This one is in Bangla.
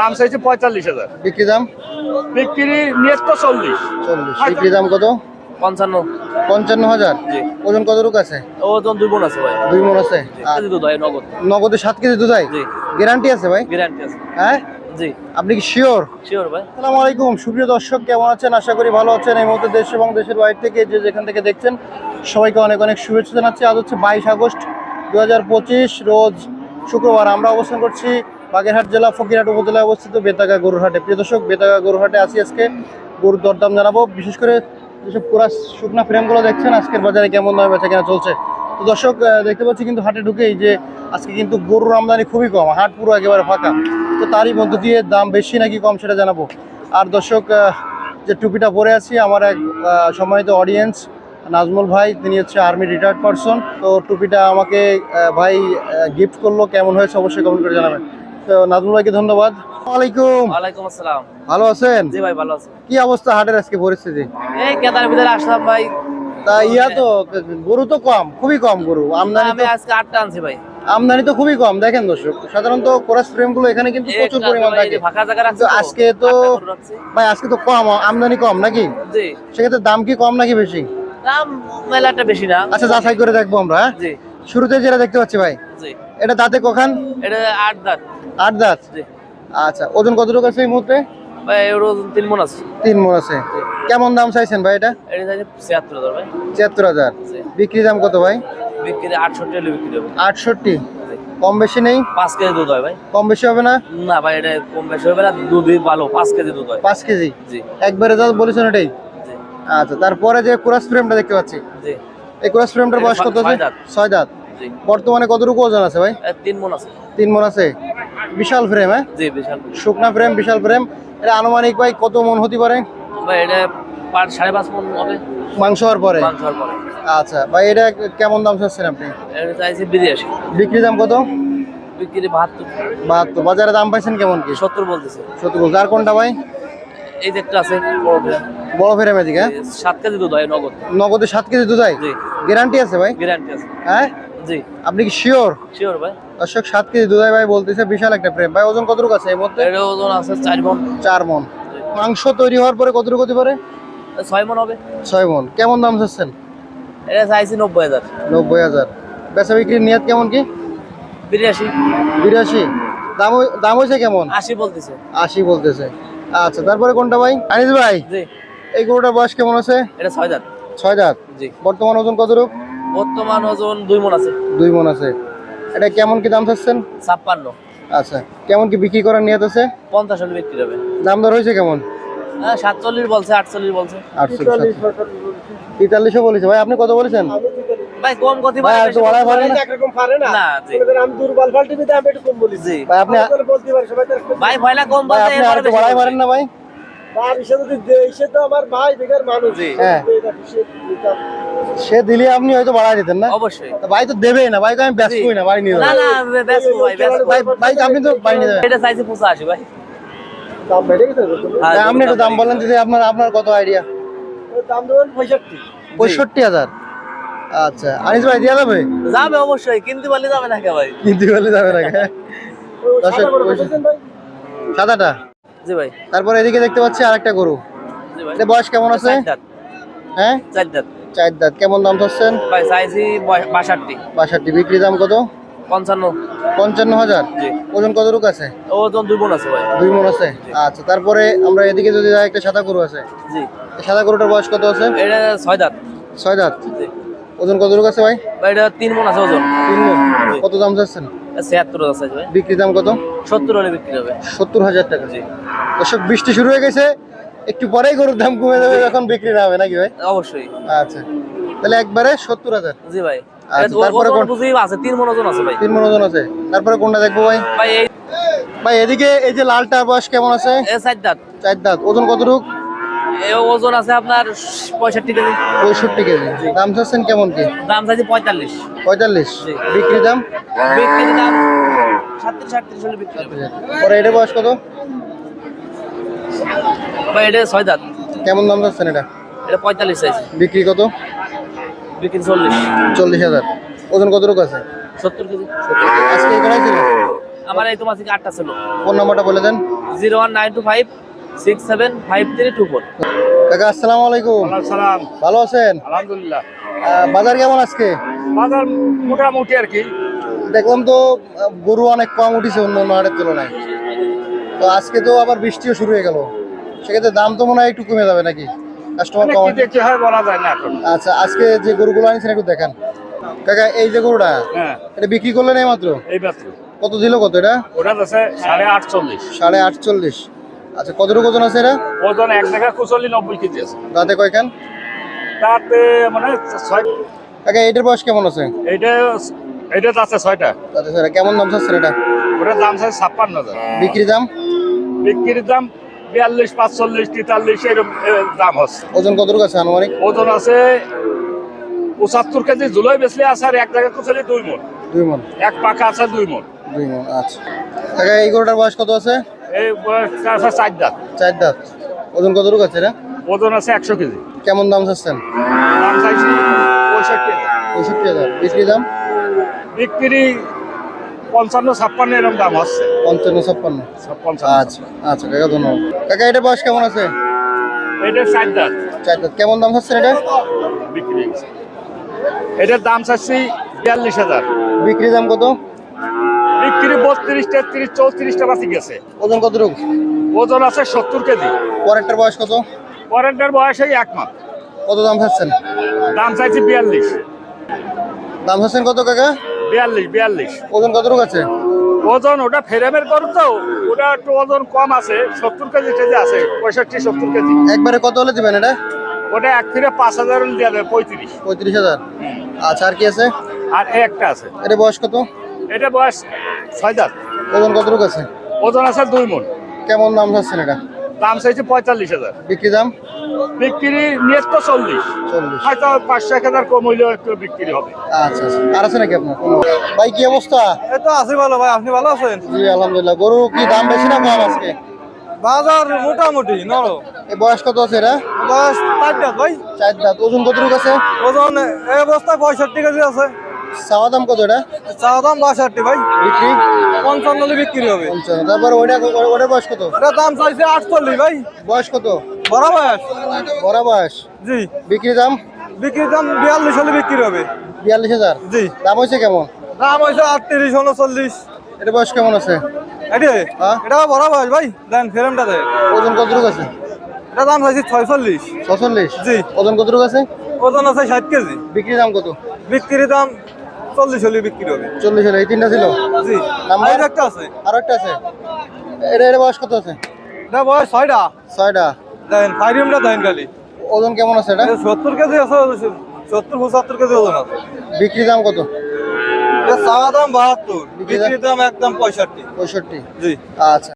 দাম চাইছে পঁয়তাল্লিশ হাজার। বিক্রি দাম? বিক্রি নিয়ে তো চল্লিশ। চল্লিশ। বিক্রি দাম কত? পঞ্চান্ন। পঞ্চান্ন হাজার? জি। ওজন কত রুক আছে? ওজন দুই বোন আছে ভাই। দুই মন আছে? নগদ। নগদে সাত কেজি দুধাই জি। গ্যারান্টি আছে ভাই? গ্যারান্টি আছে। হ্যাঁ? জি। আপনি কি শিওর? শিওর ভাই। আসসালামু আলাইকুম। সুপ্রিয় দর্শক কেমন আছেন? আশা করি ভালো আছেন। এই মুহূর্তে দেশ এবং দেশের বাইরে থেকে যে যেখান থেকে দেখছেন সবাইকে অনেক অনেক শুভেচ্ছা জানাচ্ছি। আজ হচ্ছে বাইশ আগস্ট দুই হাজার পঁচিশ রোজ শুক্রবার। আমরা অবস্থান করছি বাগেরহাট জেলা, ফকিরহাট উপজেলায় অবস্থিত বেতাগা গরুরহাটে। প্রিয় দর্শক, বেতাগা গরুরহাটে আছি আজকে। গরুর দরদাম জানাব। বিশেষ করে যেসব পুরা শুকনা ফ্রেমগুলো দেখছেন, আজকের বাজারে কেমন দামে বেচা কেনা চলছে। তো দর্শক দেখতে পাচ্ছি কিন্তু হাটে ঢুকেই যে আজকে কিন্তু গরুর আমদানি খুবই কম, হাট পুরো একেবারে ফাঁকা। তো তারই মধ্য দিয়ে দাম বেশি নাকি কম সেটা জানাব। আর দর্শক যে টুপিটা পরে আছি, আমার এক সম্মানিত অডিয়েন্স নাজমুল ভাই, তিনি হচ্ছে আর্মি রিটায়ার্ড পারসন তো টুপিটা আমাকে ভাই গিফট করল, কেমন হয়েছে অবশ্যই কমেন্ট করে জানাবেন। তো নাজমুল ভাইকে ধন্যবাদ। ওয়ালাইকুম। ওয়ালাইকুম আসসালাম। ভালো আছেন? জি ভাই ভালো আছে। কি অবস্থা হাটের আজকে পরিস্থিতি? এই কেদার ভিতরে আসলাম ভাই। তা ইয়া তো গরু তো কম খুবই কম গরু। আমদানি আমি তো আজকে আটটা আনছি ভাই। আমদানি তো খুবই কম দেখেন দর্শক। সাধারণত কোরাস ফ্রেমগুলো এখানে কিন্তু প্রচুর পরিমাণ থাকে। আজকে তো-। ভাই আজকে তো কম আমদানি কম নাকি? সেক্ষেত্রে দাম কি কম নাকি বেশি? দাম মেলাটা বেশি না। আচ্ছা যাচাই করে দেখব আমরা হ্যাঁ? শুরুতে যেটা দেখতে পাচ্ছি ভাই এটা দাঁতে কখান? এটা আট দাঁত। আট দাঁত? আচ্ছা ওজন কতটুকু আছে এই মুহূর্তে? ভাই এর ওজন তিন মন আছে। তিন মন আছে। কেমন দাম চাইছেন ভাই এটা? এটা ছিয়াত্তর হাজার ভাই। ছিয়াত্তর হাজার। বিক্রি দাম কত ভাই? বিক্রি আটষট্টি হলে বিক্রি হবে। আটষট্টি। কম বেশি নেই? পাঁচ কেজি দুধ হয় ভাই। কম বেশি হবে না? না ভাই এটা কম বেশি হবে না দুধই ভালো পাঁচ কেজি দুধ হয়। পাঁচ কেজি? জি। একবারে যা বলেছেন এটাই আচ্ছা তারপরে যে কোরাস ফ্রেমটা দেখতে পাচ্ছি। জি। এই কোরাস ফ্রেমটার বয়স কত আছে? ছয় দাঁত। বর্তমানে কতটুকু ওজন আছে ভাই? তিন মন আছে। তিন মন আছে? বিশাল ফ্রেম হ্যাঁ? জি বিশাল শুকনা ফ্রেম বিশাল ফ্রেম এটা আনুমানিক ভাই কত মন হতে পারে? ভাই এটা পাঁচ সাড়ে পাঁচ মন হবে। মাংস হওয়ার পরে? মাংস হওয়ার পরে। আচ্ছা ভাই এটা কেমন দাম চাচ্ছেন আপনি? এটা চাইছি বিক্রি দাম কত? বিক্রি বাহাত্তর। বাহাত্তর। বাজারে দাম পাইছেন কেমন কি? সত্তর বলতেছে। সত্যি বলতে আর কোনটা ভাই? এই যে একটা আছে বড় ফ্রেম। বড় ফ্রেম এদিকে হ্যাঁ? সাত কেজি দুধ হয় নগদ। নগদে সাত কেজি দুধাই জি। গ্যারান্টি আছে ভাই? গ্যারান্টি আছে। হ্যাঁ? জি। আপনি কি শিওর শিওর ভাই। দর্শক সাত কেজি দুধাই ভাই বলতেছে বিশাল একটা ফ্রেম ভাই ওজন কতটুকু আছে এই মধ্যে এর ওজন আছে চার মন। চার মন। মাংস তৈরি হওয়ার পরে কতটুকু হতে পারে? ছয় মন হবে। ছয় মন। কেমন দাম চাচ্ছেন? এটা চাইছি নব্বই হাজার। নব্বই হাজার। বেচা বিক্রির নিয়ত কেমন কি? বিরিয়াশি বিরাশি। দাম দাম হয়েছে কেমন? আশি বলতেছে। আশি বলতেছে। আচ্ছা তারপরে কোনটা ভাই? আনিস ভাই জি। এই গরুটার বয়স কেমন আছে? এটা ছয় দাঁত। ছয় দাঁত। জি। বর্তমান ওজন কতটুকু? বর্তমান ওজন দুই মন আছে। দুই মন আছে। এটা কেমন কি দাম চাচ্ছেন? ছাপ্পান্ন। আচ্ছা কেমন কি বিক্রি করার নিয়ত আছে? পঞ্চাশ হলে বিক্রি হবে। দাম দর হয়েছে কেমন? হ্যাঁ সাতচল্লিশ বলছে আটচল্লিশ বলছে। আটশো তেতাল্লিশও বলেছে। ভাই আপনি কত বলেছেন? ভাই কম কথা ভাই আর না? না? জি। জি। ভাই আপনি ভাই ভয়লা কম ভাই বলতে আপনি আর বাড়ায় পারেন না ভাই। সে দিলে আপনি হয়তো বাড়ায় দিতেন না? অবশ্যই। ভাই তো দেবেই না ভাই তো আমি ব্যস্ত না বাড়ি নিয়ে না না ব্যস্ত ভাই ভাই ভাই আপনি তো বাড়ি নিয়ে যাবেন। এটা চাইছি পঁচাশি ভাই। ভাই, আপনি একটু দাম বলেন দিদি আপনার আপনার কত আইডিয়া পঁয়ষট্টি। হাজার? আচ্ছা আনিস ভাই যাবে? যাবে অবশ্যই কিনতে পারলে যাবে না কে ভাই? কিনতে পারলে যাবে না দর্শক সাদাটা? জি ভাই। তারপর এদিকে দেখতে পাচ্ছি আরেকটা গরু। জি ভাই। এটা বয়স কেমন আছে? হ্যাঁ? চার দাঁত চার দাঁত কেমন দাম ধরছেন? ভাই চাইছি বয়- বাষট্টি। বাষট্টি। বিক্রি দাম কত? পঞ্চান্ন। পঞ্চান্ন হাজার। জি। ওজন কতটুকু আছে? ওজন দুই আছে ভাই। দুই মন আছে? আচ্ছা তারপরে আমরা এদিকে যদি যাই একটা সাদা গরু আছে। জি। সাদা গরুটার বয়স কত আছে? এটা ছয় দাঁত ছয় দাঁত জি। ওজন কতটুকু আছে ভাই? ভাই এটা তিন মন আছে ওজন। তিন মন। কত দাম চাচ্ছেন ছিয়াত্তর আছে বিক্রি দাম কত? সত্তর হলে বিক্রি হবে। সত্তর হাজার টাকা। জি। দর্শক বৃষ্টি শুরু হয়ে গেছে। একটু পরেই গরুর দাম কমে যাবে যখন বিক্রি না হবে নাকি ভাই? অবশ্যই। আচ্ছা। তাহলে একবারে সত্তর হাজার। জি ভাই। আচ্ছা, তারপরে আছে তিন মন ওজন আছে ভাই। তিন মন আছে। তারপরে কোনটা দেখব ভাই? ভাই ভাই এদিকে এই যে লালটার বয়স কেমন আছে? চার দাঁত। চার দাঁত। ওজন কতটুক? ওজন আছে আপনার পঁয়ষট্টি কেজি। পঁয়ষট্টি কেজি। দাম চাচ্ছেন কেমন কি? দাম চাইছি পঁয়তাল্লিশ। পঁয়তাল্লিশ। বিক্রি দাম? বিক্রির দাম সাতত্রিশ আটত্রিশ হলে বিক্রি পরে এটা বয়স কত? ভাই এটা ছয় দাঁত। কেমন দাম চাচ্ছেন এটা? এটা পঁয়তাল্লিশ চাইছি। বিক্রি কত? বিক্রি চল্লিশ। চল্লিশ হাজার। ওজন কতটুকু আছে? সত্তর কেজি। আজকে ছিল? আমার এই তোমার থেকে আটটা ছিল। ফোন নাম্বারটা বলে দেন। Zero one nine two five six seven five three two four. কাকা আসসালামু আলাইকুম। সালাম ভালো আছেন? আলহামদুলিল্লাহ। বাজার কেমন আজকে? বাজার মোটামুটি আর কি। দেখলাম তো গরু অনেক কম উঠেছে অন্য অন্য হাটের তুলনায়। তো আজকে তো আবার বৃষ্টিও শুরু হয়ে গেল। সেক্ষেত্রে দাম তো মনে হয় একটু কমে যাবে নাকি? কাস্টমার মানে কম কি দেখতে হয় বলা যায় না আচ্ছা আজকে যে গরুগুলো আনিছেন একটু দেখান। কাকা এই যে গরুটা হ্যাঁ। এটা বিক্রি করলেন এই মাত্র? এই মাত্র। কত দিল কত এটা? ওটা আছে সাড়ে আটচল্লিশ। সাড়ে আটচল্লিশ। আচ্ছা কতটুকু ওজন আছে এটা? ওজন এক জায়গা কুচল্লি নব্বই কেজি আছে। দাঁতে কয়খান? তাতে মানে ছয় কাকা এইটার বয়স কেমন আছে? এইটা এইটা আছে ছয়টা। দাঁতে সেটা কেমন দাম চাচ্ছেন এটা? ওটার দাম আছে ছাপ্পান্ন হাজার। বিক্রি দাম? বিক্রির দাম বিয়াল্লিশ পাঁচচল্লিশ তেতাল্লিশ এরকম দাম হচ্ছে। ওজন কতটুকু আছে আনুমানিক? ওজন আছে পঁচাত্তর কেজি জুলাই বেচলে আছে আর এক জায়গায় কুচল্লি দুই মন। দুই মন। এক পাকা আছে দুই মন। দুই মন আচ্ছা। এই গরুটার বয়স কত আছে আছে? চার দাঁত। চার দাঁত। ওজন কতটুকু আছে এটা ওজন আছে একশো কেজি। কেমন দাম চাচ্ছেন? দাম চাইছি পঁয়ষট্টি পঁয়ষট্টি হাজার। বিক্রি দাম? বিক্রি পঞ্চান্ন ছাপ্পান্ন এরকম দাম হচ্ছে পঞ্চান্ন ছাপ্পান্ন। আচ্ছা আচ্ছা কাকা ধন্যবাদ। কাকা এটার বয়স কেমন আছে? এটা চার দাঁত। চার দাঁত। কেমন দাম চাচ্ছেন এটা? বিক্রি। এটার দাম চাচ্ছি বিয়াল্লিশ হাজার। বিক্রি দাম কত? বিক্রি বত্রিশ তেত্রিশ চৌত্রিশটা বাঁচি গেছে। ওজন কতটুকু? ওজন আছে সত্তর কেজি। পরেরটার বয়স কত? পরেরটার বয়স এই এক মাস। কত দাম চাচ্ছেন? দাম চাইছি বিয়াল্লিশ। দাম চাচ্ছেন কত কাকা? বিয়াল্লিশ বিয়াল্লিশ। ওজন কতটুকু আছে? ওজন ওটা ফেরামের করু তো ওটা একটু ওজন কম আছে সত্তর কেজি কেজি আছে পঁয়ষট্টি সত্তর কেজি। একবারে কত হলে দিবেন এটা? ওটা এক ফিরে পাঁচ হাজার দেওয়া যাবে পঁয়ত্রিশ। পঁয়ত্রিশ হাজার। আচ্ছা আর কি আছে? আর একটা আছে। এটা বয়স কত? এটা বয়স ছয় দাঁত। ওজন কতটুকু আছে? ওজন আছে দুই মন। কেমন দাম চাচ্ছেন এটা? দাম চাইছে পঁয়তাল্লিশ হাজার। বিক্রি দাম? বিক্রি নিয়ে তো চল্লিশ। চল্লিশ। হয়তো পাঁচশো এক হাজার কম হইলেও একটু বিক্রি হবে। আচ্ছা আচ্ছা। আর আছে নাকি আপনার ভাই কি অবস্থা? এই তো আছি ভালো ভাই। আপনি ভালো আছেন? জি আলহামদুলিল্লাহ। গরু কি দাম বেশি না কম আজকে? বাজার মোটামুটি নরম। এই বয়স কত আছে এটা? বয়স চার দাঁত ভাই। চার দাঁত। ওজন কতটুকু আছে? ওজন এই অবস্থায় পঁয়ষট্টি কেজি আছে। চাওয়া দাম কত এটা? চা দাম বাষট্টি ভাই। বিক্রি? পঞ্চান্ন বিক্রি হবে। পঞ্চান্ন। তারপর ওইটা ওটার বয়স কত? এটা দাম চাইছে আটচল্লিশ ভাই। বয়স কত? বড় বয়স। বড় বয়স। জি। বিক্রি দাম? বিক্রির দাম বিয়াল্লিশ হলে বিক্রি হবে। বিয়াল্লিশ হাজার। জি। দাম হয়েছে কেমন? দাম হয়েছে আটত্রিশ উনচল্লিশ। এটা বয়স কেমন আছে? এটি? হ্যাঁ? এটা বড় বয়স ভাই। দেন ফ্রেমটা দেন ওজন কতটুকু আছে? এটা দাম চাইছে ছয়চল্লিশ। ছচল্লিশ জি। ওজন কতটুকু আছে? ওজন আছে ষাট কেজি। বিক্রি দাম কত? বিক্রির দাম চল্লিশ হলে বিক্রি হবে। চল্লিশ হলে এই তিনটা ছিল? জি। নাম্বার? একটা আছে। আরও একটা আছে? এটা এটা বয়স কত আছে? এটা বয়স ছয়টা। ছয়টা। দেন ফাইরিয়ামটা দেন খালি। ওজন কেমন আছে এটা? সত্তর কেজি আছে সত্তর পঁচাত্তর কেজি ওজন আছে। বিক্রি দাম কত? চাওয়া দাম বাহাত্তর বিক্রি দাম একদম পঁয়ষট্টি। পঁয়ষট্টি। জি। আচ্ছা।